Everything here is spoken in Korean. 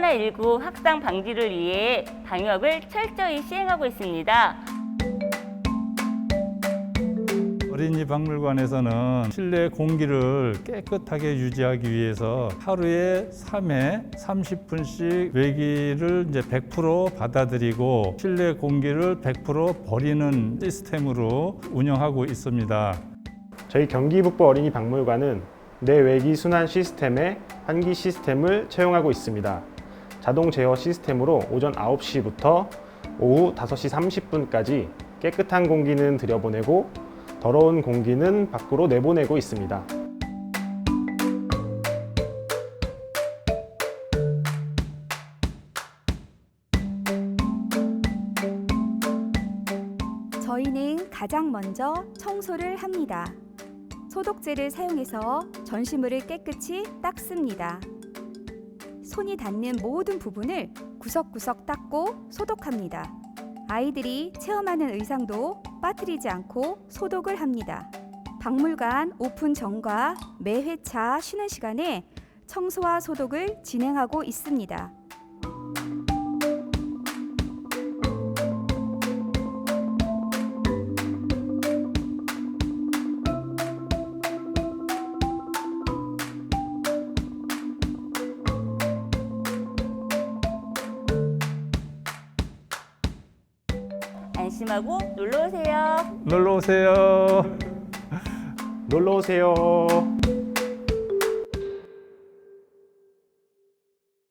코로나19 확산 방지를 위해 방역을 철저히 시행하고 있습니다. 어린이 박물관에서는 실내 공기를 깨끗하게 유지하기 위해서 하루에 3회 30분씩 외기를 이제 100% 받아들이고 실내 공기를 100% 버리는 시스템으로 운영하고 있습니다. 저희 경기북부 어린이 박물관은 내외기 순환 시스템에 환기 시스템을 채용하고 있습니다. 자동 제어 시스템으로 오전 9시부터 오후 5시 30분까지 깨끗한 공기는 들여보내고 더러운 공기는 밖으로 내보내고 있습니다. 저희는 가장 먼저 청소를 합니다. 소독제를 사용해서 전시물을 깨끗이 닦습니다. 손이 닿는 모든 부분을 구석구석 닦고 소독합니다. 아이들이 체험하는 의상도 빠뜨리지 않고 소독을 합니다. 박물관 오픈 전과 매 회차 쉬는 시간에 청소와 소독을 진행하고 있습니다. 안심하고 놀러 오세요. 놀러 오세요. 놀러 오세요.